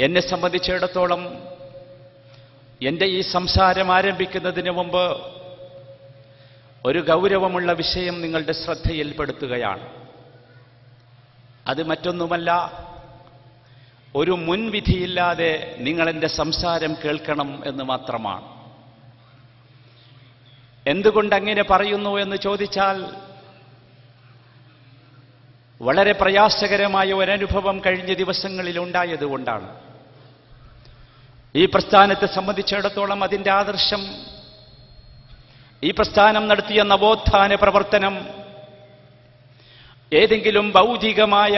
എന്നെ സംബന്ധിച്ചിടത്തോളം എന്റെ ഈ സംസാരം ആരംഭിക്കുന്നതിന് മുമ്പ് ഒരു ഗൗരവമുള്ള വിഷയം നിങ്ങളുടെ ശ്രദ്ധയിൽപ്പെടുത്തുകയാണ്. അത് മറ്റൊന്നുമല്ല ഒരു മുൻവിധിയില്ലാതെ നിങ്ങളെന്റെ സംസാരം കേൾക്കണം എന്ന് മാത്രമാണ്. എന്തുകൊണ്ട് അങ്ങനെ പറയുന്നു എന്ന് ചോദിച്ചാൽ വളരെ പ്രയാസകരമായ ഒരനുഭവം കഴിഞ്ഞ ദിവസങ്ങളിൽ ഉണ്ടായതുകൊണ്ടാണ് ഈ പ്രസ്ഥാനത്തെ സംബന്ധിച്ചിടത്തോളം അതിന്റെ ആദർശം ഈ പ്രസ്ഥാനം നടത്തിയ നവോത്ഥാന പ്രവർത്തനം ഏതെങ്കിലും ഭൗതികമായ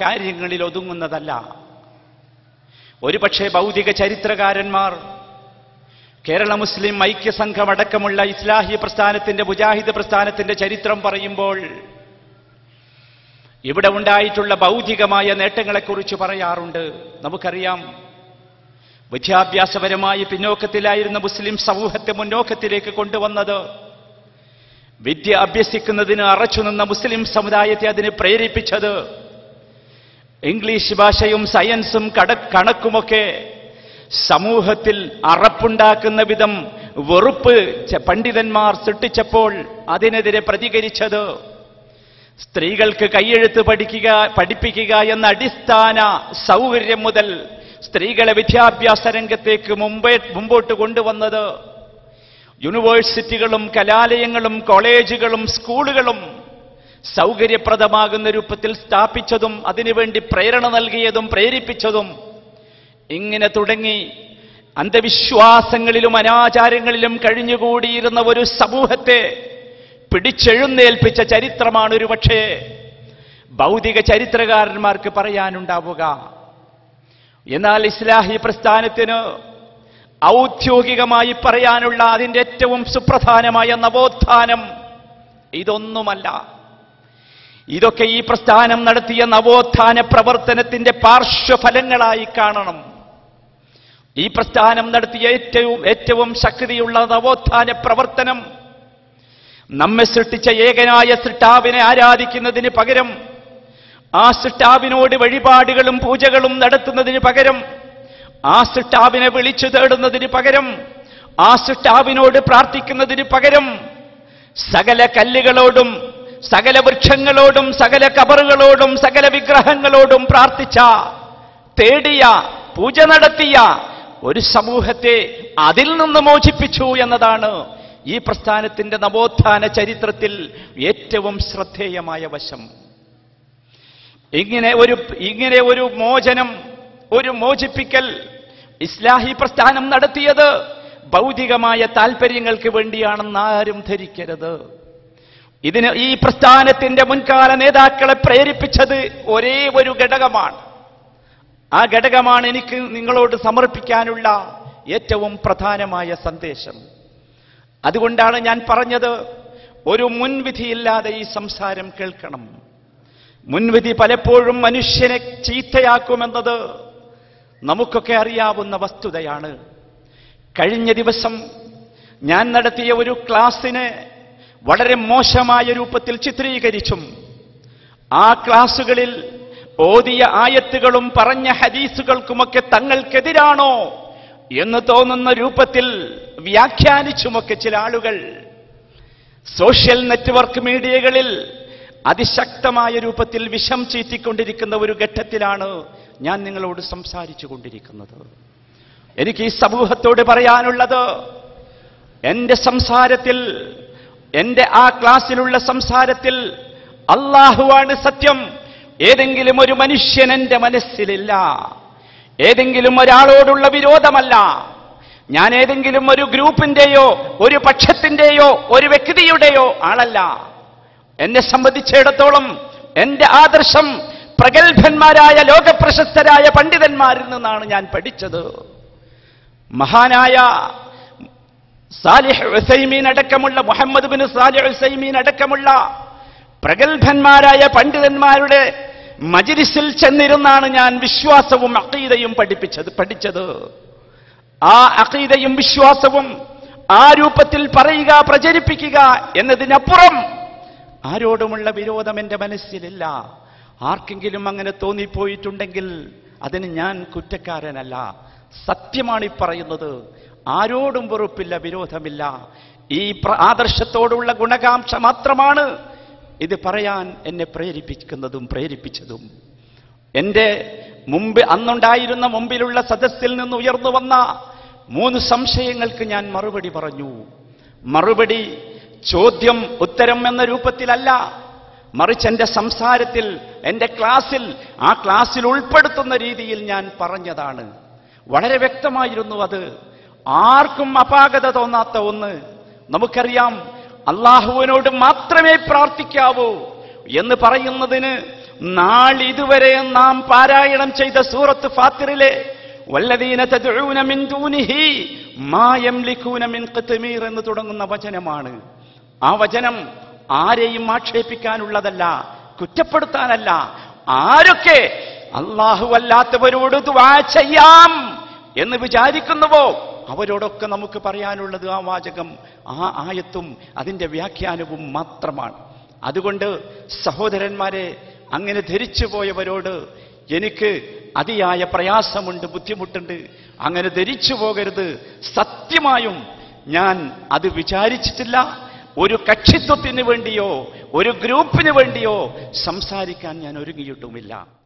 കാര്യങ്ങളിൽ ഒതുങ്ങുന്നതല്ല. ഒരുപക്ഷെ ഭൗതിക ചരിത്രകാരന്മാർ കേരള മുസ്ലിം ഐക്യസംഘം അടക്കമുള്ള ഇസ്ലാഹി പ്രസ്ഥാനത്തിന്റെ മുജാഹിദ് പ്രസ്ഥാനത്തിന്റെ ചരിത്രം പറയുമ്പോൾ ഇവിടെ ഉണ്ടായിട്ടുള്ള ഭൗതികമായ നേട്ടങ്ങളെക്കുറിച്ച് പറയാറുണ്ട്. നമുക്കറിയാം വിദ്യാഭ്യാസപരമായി പിന്നോക്കത്തിലായിരുന്ന മുസ്ലിം സമൂഹത്തെ മുന്നോക്കത്തിലേക്ക് കൊണ്ടുവന്നത്. വിദ്യ അഭ്യസിക്കുന്നതിന് അറച്ചുനിന്ന മുസ്ലിം സമുദായത്തെ അതിനെ പ്രേരിപ്പിച്ചത്. ഇംഗ്ലീഷ് ഭാഷയും സയൻസും കട കണക്കുമൊക്കെ സമൂഹത്തിൽ അറപ്പുണ്ടാക്കുന്ന വിധം വെറുപ്പ് പണ്ഡിതന്മാർ സൃഷ്ടിച്ചപ്പോൾ അതിനെതിരെ പ്രതികരിച്ചത്. സ്ത്രീകൾക്ക് കൈയെഴുത്ത് പഠിക്കുക പഠിപ്പിക്കുക എന്ന അടിസ്ഥാന സൗകര്യം മുതൽ സ്ത്രീകളെ വിദ്യാഭ്യാസ രംഗത്തേക്ക് മുമ്പേ മുമ്പോട്ട് കൊണ്ടുവന്നത് യൂണിവേഴ്സിറ്റികളും കലാലയങ്ങളും കോളേജുകളും സ്കൂളുകളും സൗകര്യപ്രദമാകുന്ന രൂപത്തിൽ സ്ഥാപിച്ചതും അതിനുവേണ്ടി പ്രേരണ നൽകിയതും പ്രേരിപ്പിച്ചതും ഇങ്ങനെ തുടങ്ങി അന്ധവിശ്വാസങ്ങളിലും അനാചാരങ്ങളിലും കഴിഞ്ഞുകൂടിയിരുന്ന ഒരു സമൂഹത്തെ പിടിച്ചെഴുന്നേൽപ്പിച്ച ചരിത്രമാണ് ഒരുപക്ഷേ ഭൗതിക ചരിത്രകാരന്മാർക്ക് പറയാനുണ്ടാവുക. എന്നാൽ ഇസ്ലാഹി പ്രസ്ഥാനത്തിന് ഔദ്യോഗികമായി പറയാനുള്ള അതിന്റെ ഏറ്റവും സുപ്രധാനമായ നവോത്ഥാനം ഇതൊന്നുമല്ല. ഇതൊക്കെ ഈ പ്രസ്ഥാനം നടത്തിയ നവോത്ഥാന പ്രവർത്തനത്തിന്റെ പാർശ്വഫലങ്ങളായി കാണണം. ഈ പ്രസ്ഥാനം നടത്തിയ ഏറ്റവും ഏറ്റവും ശക്തിയുള്ള നവോത്ഥാന പ്രവർത്തനം നമ്മെ സൃഷ്ടിച്ച ഏകനായ സൃഷ്ടാവിനെ ആരാധിക്കുന്നതിന് പകരം ആ സൃഷ്ടാവിനോട് വഴിപാടുകളും പൂജകളും നടത്തുന്നതിന് പകരം ആ സൃഷ്ടാവിനെ വിളിച്ചു തേടുന്നതിന് പകരം ആ സൃഷ്ടാവിനോട് പ്രാർത്ഥിക്കുന്നതിന് പകരം സകല കല്ലുകളോടും സകല വൃക്ഷങ്ങളോടും സകല കബറുകളോടും സകല വിഗ്രഹങ്ങളോടും പ്രാർത്ഥിച്ച തേടിയ പൂജ നടത്തിയ ഒരു സമൂഹത്തെ അതിൽ നിന്ന് മോചിപ്പിച്ചു എന്നതാണ് ഈ പ്രസ്ഥാനത്തിന്റെ നവോത്ഥാന ചരിത്രത്തിൽ ഏറ്റവും ശ്രദ്ധേയമായ വശം. ഇങ്ങനെ ഒരു ഇങ്ങനെ ഒരു മോചനം ഒരു മോചിപ്പിക്കൽ ഇസ്ലാഹി പ്രസ്ഥാനം നടത്തിയത് ഭൗതികമായ താൽപര്യങ്ങൾക്ക് വേണ്ടിയാണെന്ന് ആരും ധരിക്കരുത്. ഇതിന് ഈ പ്രസ്ഥാനത്തിന്റെ മുൻകാല നേതാക്കളെ പ്രേരിപ്പിച്ചത് ഒരേ ഒരു ഘടകമാണ്. ആ ഘടകമാണ് എനിക്ക് നിങ്ങളോട് സമർപ്പിക്കാനുള്ള ഏറ്റവും പ്രധാനമായ സന്ദേശം. അതുകൊണ്ടാണ് ഞാൻ പറഞ്ഞത് ഒരു മുൻവിധിയില്ലാതെ ഈ സംസാരം കേൾക്കണം. മുൻവിധി പലപ്പോഴും മനുഷ്യനെ ചീത്തയാക്കുമെന്നത് നമുക്കൊക്കെ അറിയാവുന്ന വസ്തുതയാണ്. കഴിഞ്ഞ ദിവസം ഞാൻ നടത്തിയ ഒരു ക്ലാസ്സിനെ വളരെ മോശമായ രൂപത്തിൽ ചിത്രീകരിച്ചും ആ ക്ലാസുകളിൽ ഓതിയ ആയത്തുകളും പറഞ്ഞ ഹദീസുകൾക്കുമൊക്കെ തങ്ങൾക്കെതിരാണോ എന്ന് തോന്നുന്ന രൂപത്തിൽ വ്യാഖ്യാനിച്ചുമൊക്കെ ചില ആളുകൾ. സോഷ്യൽ നെറ്റ്വർക്ക് മീഡിയകളിൽ അതിശക്തമായ രൂപത്തിൽ വിഷം ചീറ്റിക്കൊണ്ടിരിക്കുന്ന ഒരു ഘട്ടത്തിലാണ് ഞാൻ നിങ്ങളോട് സംസാരിച്ചു കൊണ്ടിരിക്കുന്നത്. എനിക്ക് ഈ സമൂഹത്തോട് പറയാനുള്ളത് എന്റെ സംസാരത്തിൽ എന്റെ ആ ക്ലാസ്സിലുള്ള സംസാരത്തിൽ അള്ളാഹുവാണ് സത്യം. ഏതെങ്കിലും ഒരു മനുഷ്യൻ എന്റെ മനസ്സിലില്ല. ഏതെങ്കിലും ഒരാളോടുള്ള വിരോധമല്ല. ഞാൻ ഏതെങ്കിലും ഒരു ഗ്രൂപ്പിന്റെയോ ഒരു പക്ഷത്തിന്റെയോ ഒരു വ്യക്തിയുടെയോ ആളല്ല. എന്നെ സംബന്ധിച്ചിടത്തോളം എന്റെ ആദർശം പ്രഗത്ഭന്മാരായ ലോകപ്രശസ്തരായ പണ്ഡിതന്മാരിൽ നിന്നാണ് ഞാൻ പഠിച്ചത്. മഹാനായ സാലിഹ് ഉസൈമീൻ അടക്കമുള്ള മുഹമ്മദ് ബിൻ സാലിഹ് ഉസൈമീൻ അടക്കമുള്ള പ്രഗത്ഭന്മാരായ പണ്ഡിതന്മാരുടെ മജിരിസിൽ ചെന്നിരുന്നാണ് ഞാൻ വിശ്വാസവും അക്കീതയും പഠിപ്പിച്ചത് പഠിച്ചത്. ആ അക്കീതയും വിശ്വാസവും ആ രൂപത്തിൽ പറയുക പ്രചരിപ്പിക്കുക എന്നതിനപ്പുറം ആരോടുമുള്ള വിരോധം എന്റെ മനസ്സിലില്ല. ആർക്കെങ്കിലും അങ്ങനെ തോന്നിപ്പോയിട്ടുണ്ടെങ്കിൽ അതിന് ഞാൻ കുറ്റക്കാരനല്ല. സത്യമാണ് ഈ പറയുന്നത്. ആരോടും വെറുപ്പില്ല വിരോധമില്ല. ഈ ആദർശത്തോടുള്ള ഗുണകാംക്ഷ മാത്രമാണ് ഇത് പറയാൻ എന്നെ പ്രേരിപ്പിക്കുന്നതും പ്രേരിപ്പിച്ചതും. എന്റെ മുമ്പ് അന്നുണ്ടായിരുന്ന മുമ്പിലുള്ള സദസ്സിൽ നിന്ന് ഉയർന്നു വന്ന മൂന്ന് സംശയങ്ങൾക്ക് ഞാൻ മറുപടി പറഞ്ഞു. മറുപടി ചോദ്യം ഉത്തരം എന്ന രൂപത്തിലല്ല. മറിച്ച് എന്റെ സംസാരത്തിൽ എന്റെ ക്ലാസ്സിൽ ആ ക്ലാസ്സിൽ ഉൾപ്പെടുത്തുന്ന രീതിയിൽ ഞാൻ പറഞ്ഞതാണ്. വളരെ വ്യക്തമായിരുന്നു അത്. ആർക്കും അപാകത തോന്നാത്ത ഒന്ന്. നമുക്കറിയാം അള്ളാഹുവിനോട് മാത്രമേ പ്രാർത്ഥിക്കാവൂ എന്ന് പറയുന്നതിന് നാളിതുവരെ നാം പാരായണം ചെയ്ത സൂറത്ത് ഫാത്തിറിലെ എന്ന് തുടങ്ങുന്ന വചനമാണ്. ആ വചനം ആരെയും ആക്ഷേപിക്കാനുള്ളതല്ല കുറ്റപ്പെടുത്താനല്ല. ആരൊക്കെ അള്ളാഹു അല്ലാത്തവരോട് ദുആ ചെയ്യാം എന്ന് വിചാരിക്കുന്നുവോ അവരോടൊക്കെ നമുക്ക് പറയാനുള്ളത് ആ വാചകം ആ ആയത്തും അതിന്റെ വ്യാഖ്യാനവും മാത്രമാണ്. അതുകൊണ്ട് സഹോദരന്മാരെ അങ്ങനെ ധരിച്ചു പോയവരോട് എനിക്ക് അതിയായ പ്രയാസമുണ്ട് ബുദ്ധിമുട്ടുണ്ട്. അങ്ങനെ ധരിച്ചു പോകരുത്. സത്യമായും ഞാൻ അത് വിചാരിച്ചിട്ടില്ല. ഒരു കക്ഷിത്വത്തിന് വേണ്ടിയോ ഒരു ഗ്രൂപ്പിന് വേണ്ടിയോ സംസാരിക്കാൻ ഞാൻ ഒരുങ്ങിയിട്ടുമില്ല.